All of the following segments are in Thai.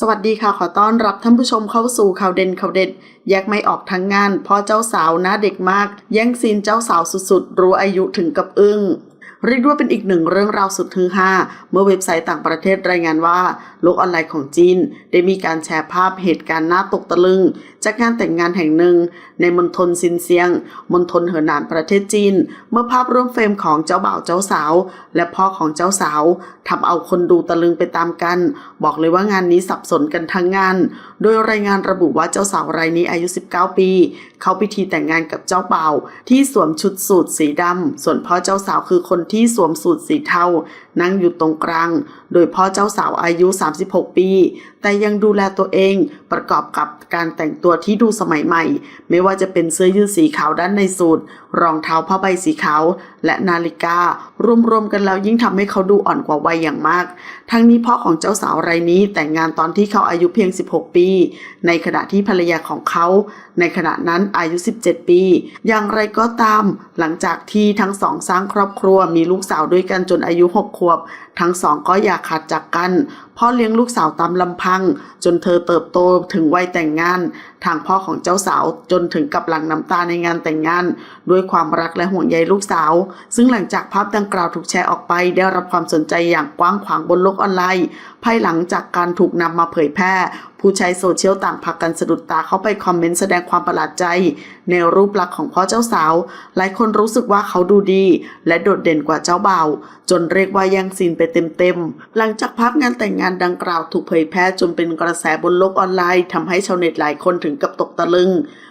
สวัสดีค่ะ ขอต้อนรับท่านผู้ชมเข้าสู่ข่าวเด่นข่าวเด็ด แยกไม่ออกทั้งงาน พ่อเจ้าสาวหน้าเด็กมาก แย่งซีนเจ้าสาวสุดๆ รู้อายุถึงกับอึ้ง เรียกว่าเป็นอีกหนึ่งเรื่องราวสุดฮือฮาเมื่อเว็บไซต์ต่างประเทศรายงานว่า โลกออนไลน์ของจีน ได้มีการแชร์ภาพเหตุการณ์น่าตกตะลึง จากงานแต่งงานแห่งหนึ่ง ในมณฑลซินเซียงมณฑลเหอหนานประเทศจีน เมื่อภาพร่วมเฟรมของเจ้าบ่าวเจ้าสาว และพ่อของเจ้าสาวทำเอาคนดูตะลึงไปตามกัน บอกเลยว่างานนี้สับสนกันทั้งงาน โดยรายงานระบุว่าเจ้าสาวรายนี้อายุ 19 ปี เข้าพิธีแต่งงานกับเจ้าบ่าวที่สวมชุดสูทสีดำส่วนพ่อเจ้าสาวคือคนที่ที่สวมสูทสีเทานั่งอยู่ตรงกลาง โดยพ่อเจ้าสาวอายุ 36 ปี แต่ยังดูแลตัวเองประกอบกับการแต่งตัวที่ดูสมัยใหม่ ไม่ว่าจะเป็นเสื้อยืดสีขาวด้านในสูทรองเท้าผ้าใบสีขาว และนาฬิการวมๆกันแล้วยิ่งทำให้เขาดูอ่อนกว่าวัยอย่างมาก ทั้งนี้พ่อของเจ้าสาวรายนี้แต่งงานตอนที่เขาอายุเพียง 16 ปี ในขณะที่ภรรยาของเขา ในขณะนั้นอายุ 17 ปี อย่างไรก็ตาม หลังจากที่ทั้งสองสร้างครอบครัวมีลูกสาวด้วยกันจนอายุ 6 ขวบ ทั้งสองก็อย่าขาดจากกันพ่อเลี้ยงลูกสาวตามลำพัง จนเธอเติบโตถึงวัยแต่งงาน ทางพ่อของเจ้าสาวจนถึงกับหลั่งน้ำตาในงานแต่งงาน ด้วยความรักและห่วงใยลูกสาว ซึ่งหลังจากภาพดังกล่าวถูกแชร์ออกไป ได้รับความสนใจอย่างกว้างขวางบนโลกออนไลน์ ภายหลังจากการถูกนำมาเผยแพร่ ผู้ใช้โซเชียลต่างพากันสะดุดตาเข้าไปคอมเมนต์แสดงความประหลาดใจ ในรูปลักษณ์ของพ่อเจ้าสาว หลายคนรู้สึกว่าเขาดูดี และโดดเด่นกว่าเจ้าบ่าวจนเรียกว่าย่งซีนไปเต็มๆ หลังจากภาพงานแต่งงานดังกล่าวถูกเผยแพร่จนเป็นกระแสบนโลกออนไลน์ทำให้ชาวเน็ตหลายคนถึงกับตกตะลึง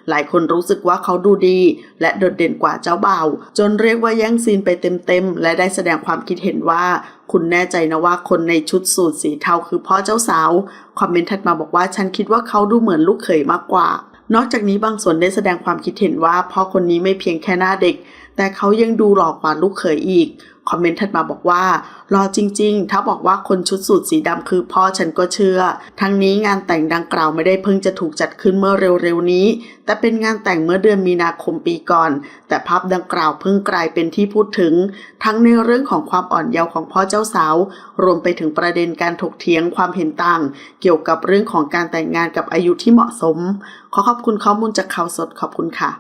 หลายคนรู้สึกว่าเขาดูดี และโดดเด่นกว่าเจ้าบ่าวจนเรียกว่าแย่งซีนไปเต็มๆ และได้แสดงความคิดเห็นว่า คุณแน่ใจนะว่าคนในชุดสูทสีเทาคือพ่อเจ้าสาว คอมเมนต์ถัดมาบอกว่าฉันคิดว่าเขาดูเหมือนลูกเขยมากกว่า นอกจากนี้บางส่วนได้แสดงความคิดเห็นว่าพ่อคนนี้ไม่เพียงแค่หน้าเด็ก แต่เขายังดูหล่อกว่าลูกเขยอีก คอมเมนต์ถัดมาบอกว่า รอจริง ๆ ถ้าบอกว่าคนชุดสูทสีดำคือพ่อฉันก็เชื่อ ทั้งนี้งานแต่งดังกล่าวไม่ได้เพิ่งจะถูกจัดขึ้นเมื่อเร็ว ๆ นี้ แต่เป็นงานแต่งเมื่อเดือนมีนาคมปีก่อน แต่ภาพดังกล่าวเพิ่งกลายเป็นที่พูดถึง ทั้งในเรื่องของความอ่อนเยาว์ของพ่อเจ้าสาว รวมไปถึงประเด็นการถกเถียงความเห็นต่าง เกี่ยวกับเรื่องของการแต่งงานกับอายุที่เหมาะสม ขอขอบคุณข้อมูลจากข่าวสดขอบคุณค่ะ